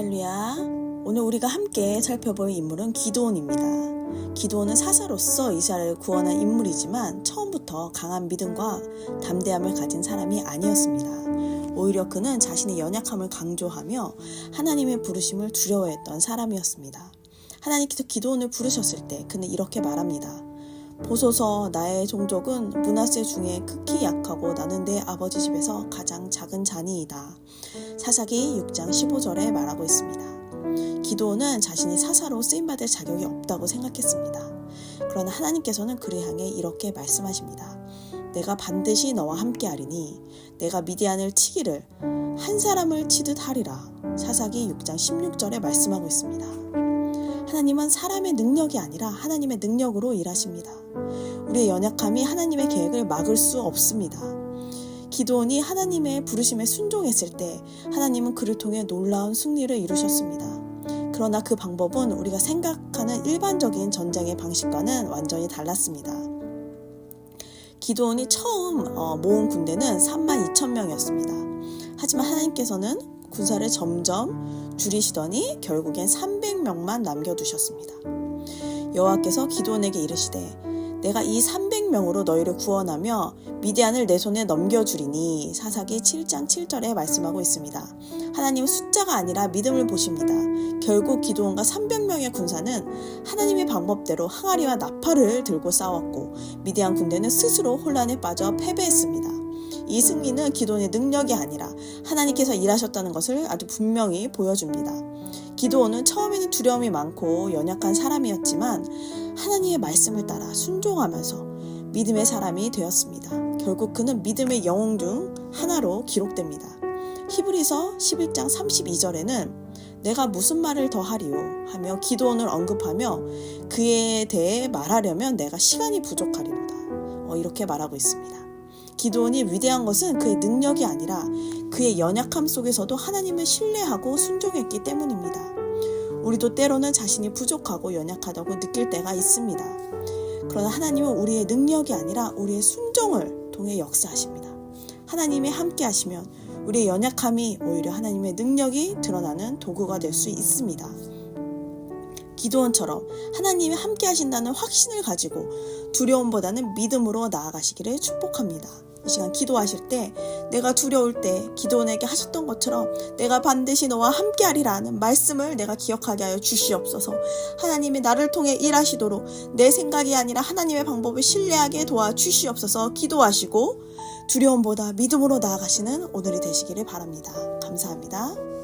할렐루야. 오늘 우리가 함께 살펴볼 인물은 기도원입니다. 기도원은 사사로서 이스라엘을 구원한 인물이지만 처음부터 강한 믿음과 담대함을 가진 사람이 아니었습니다. 오히려 그는 자신의 연약함을 강조하며 하나님의 부르심을 두려워했던 사람이었습니다. 하나님께서 기도원을 부르셨을 때 그는 이렇게 말합니다. 보소서 나의 종족은 문하세 중에 극히 약하고 나는 내 아버지 집에서 가장 작은 자니이다. 사사기 6장 15절에 말하고 있습니다. 기도는 자신이 사사로 쓰임받을 자격이 없다고 생각했습니다. 그러나 하나님께서는 그를 향해 이렇게 말씀하십니다. 내가 반드시 너와 함께 하리니 내가 미디안을 치기를 한 사람을 치듯 하리라. 사사기 6장 16절에 말씀하고 있습니다. 하나님은 사람의 능력이 아니라 하나님의 능력으로 일하십니다. 우리의 연약함이 하나님의 계획을 막을 수 없습니다. 기도원이 하나님의 부르심에 순종했을 때 하나님은 그를 통해 놀라운 승리를 이루셨습니다. 그러나 그 방법은 우리가 생각하는 일반적인 전쟁의 방식과는 완전히 달랐습니다. 기도원이 처음 어, 모은 군대는 3만 2천 명이었습니다. 하지만 하나님께서는 군사를 점점 줄이시더니 결국엔 300명만 남겨두셨습니다. 여호와께서 기도원에게 이르시되 내가 이 300명으로 너희를 구원하며 미디안을 내 손에 넘겨주리니 사사기 7장 7절에 말씀하고 있습니다. 하나님은 숫자가 아니라 믿음을 보십니다. 결국 기도원과 300명의 군사는 하나님의 방법대로 항아리와 나팔을 들고 싸웠고 미디안 군대는 스스로 혼란에 빠져 패배했습니다. 이 승리는 기도원의 능력이 아니라 하나님께서 일하셨다는 것을 아주 분명히 보여줍니다. 기도원은 처음에는 두려움이 많고 연약한 사람이었지만 하나님의 말씀을 따라 순종하면서 믿음의 사람이 되었습니다. 결국 그는 믿음의 영웅 중 하나로 기록됩니다. 히브리서 11장 32절에는 내가 무슨 말을 더 하리요 하며 기도원을 언급하며 그에 대해 말하려면 내가 시간이 부족하리로다. 어, 이렇게 말하고 있습니다. 기도원이 위대한 것은 그의 능력이 아니라 그의 연약함 속에서도 하나님을 신뢰하고 순종했기 때문입니다. 우리도 때로는 자신이 부족하고 연약하다고 느낄 때가 있습니다. 그러나 하나님은 우리의 능력이 아니라 우리의 순종을 통해 역사하십니다. 하나님이 함께 하시면 우리의 연약함이 오히려 하나님의 능력이 드러나는 도구가 될 수 있습니다. 기도원처럼 하나님이 함께 하신다는 확신을 가지고 두려움보다는 믿음으로 나아가시기를 축복합니다. 이 시간 기도하실 때 내가 두려울 때 기도원에게 하셨던 것처럼 내가 반드시 너와 함께하리라는 말씀을 내가 기억하게 하여 주시옵소서. 하나님이 나를 통해 일하시도록 내 생각이 아니라 하나님의 방법을 신뢰하게 도와 주시옵소서. 기도하시고 두려움보다 믿음으로 나아가시는 오늘이 되시기를 바랍니다. 감사합니다.